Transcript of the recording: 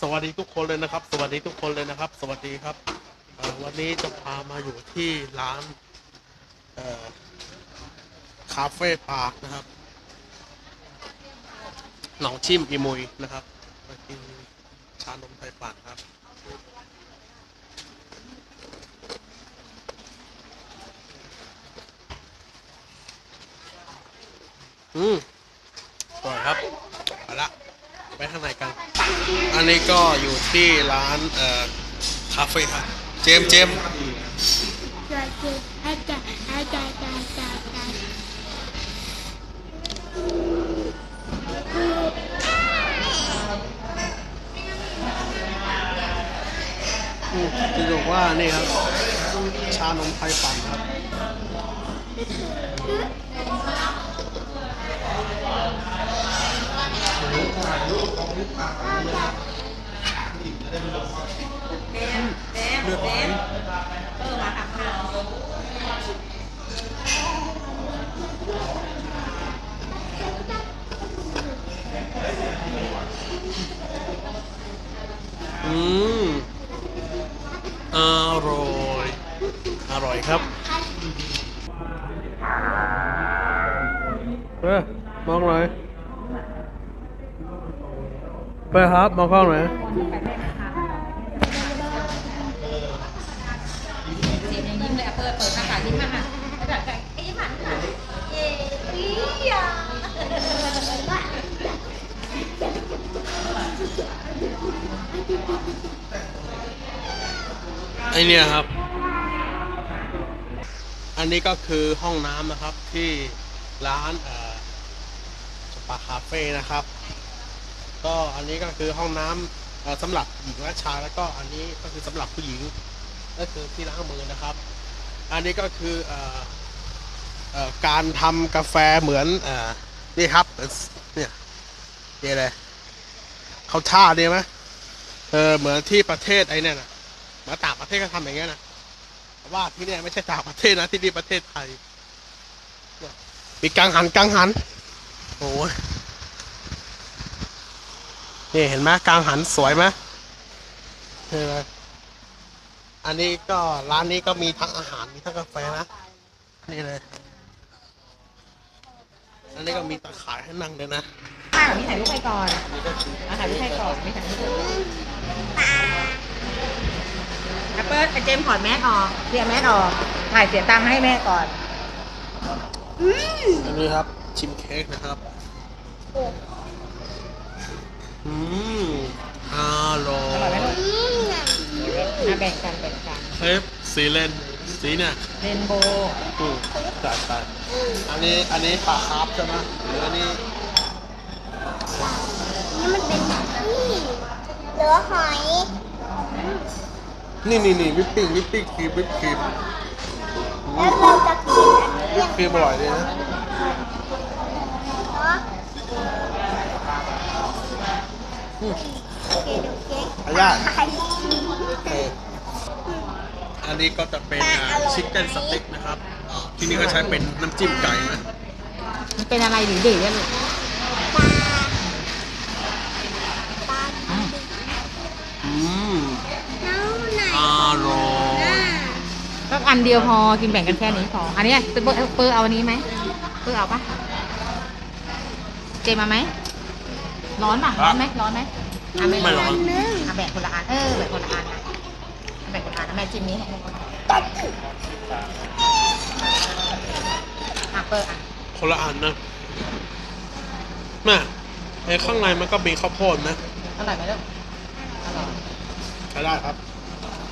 สวัสดีทุกคนเลยนะครับ สวัสดีทุกคนเลยนะครับ สวัสดีครับวันนี้จะพามาอยู่ที่ร้านคาเฟ่ปาร์คนะครับหนองชิมอีมุยนะครับมากินชานมไทยปั่นครับอืมอร่อยครับไปละไปข้างในกัน อั นี้ก็อยู่ที่ร้านเอ่อคาเฟ่ครับเจมส์เจมส์ Jadi ada ada ada ada ada. อืมจะบอกว่านี่ครับ ชานมไทยปั่นครับอ อืมอร่อย อร่อยครับเป้มองหน่อยเป้ครับ มองกล้องหน่อย เลยอะเปิดเปิดหน้าผากยิ้มมาค่ะแล้วแบบไอ้ยิ้มหันค่ะเย้อีอะไอเนี่ยครับ อันนี้ก็คือห้องน้ำนะครับที่ร้านสปาคาเฟ่นะครับ ก็อันนี้ก็คือห้องน้ำสำหรับหญิงและชายแล้วก็อันนี้ก็คือสำหรับผู้หญิงก็คือที่ล้างมือนะครับ อันนี้ก็คือออการทำกาแฟเหมือนอนี่ครับเนี่ยนี่เลยเขาท่าดีไหมเออเหมือนที่ประเทศไอ้เนี่ยนะมาต่างประเทศก็ทำอย่างเงี้ยนะแต่ว่าที่เนี่ยไม่ใช่ต่างประเทศนะที่นี่ประเทศไทยเนี่ยมีกังหันกังหันโอ้ยนี่เห็นไหมกังหันสวยไหมเห็นไหม อันนี้ก็ร้านนี้ก็มีทั้งอาหารมีทั้งกาแฟนะ นี่เลย อันนี้ก็มีตะข่ายให้นั่งเลยนะป้ากับนี่ถ่ายรูปไปก่อนเอาถ่ายรูปไปก่อนไม่ถ่ายรูปแอปเปิ้ลไอ้เจมส์ถอดแมสออกเสียแมสออก ถ่ายเสียตังค์ให้แม่ก่อนอันนี้ครับ ชิมเค้กนะครับ อืมอร่อ อร่อยไหม ย ลูก อะแบ่งกันแบ่งกันเทปสีเลนสีเนี่ยเรนโบว์อืมจัดไปอันนี้อันนี้ปลาคาร์ฟใช่ไหมหรืออันนี้นี่มันเป็นนี่เหลือหอยนี่นี่นี่วิปปิ้งวิปปิ้งครีมวิปครีมแล้วเราจะกินอันนี้วิปครีมอร่อยดีนะเนาะอืมโอเคดูเค้กอายา ไข่เออ อันนี้ก็จะเป็นชิคเก้นสติ๊กนะครับ ที่นี่ก็ใช้เป็นน้ำจิ้มไก่นะมันเป็นอะไรหรือดีเนี่ยลูกปลาปลาอืมน้องไหนอร่อยก็อันเดียวพอกินแบ่งกันแค่นี้พอ อันนี้เปอร์เปอร์เอาอันนี้ไหมเปอร์เอาปะเจมมาไหม ร้อนป่ะร้อนไหมร้อนไหมอะไม่ร้อนนึงอะแบ่งคนละอัน เออแบ่งคนละอันอะแบ่ งคนละอันอะแม่จิ้มนี้ให้คนละอันอะเปอร์อะคนละอันนะแม่ไอ้ข้างในมันก็มีข้าวโพดนะอร่อยไหมลูกอร่อยใช้ได้ครับ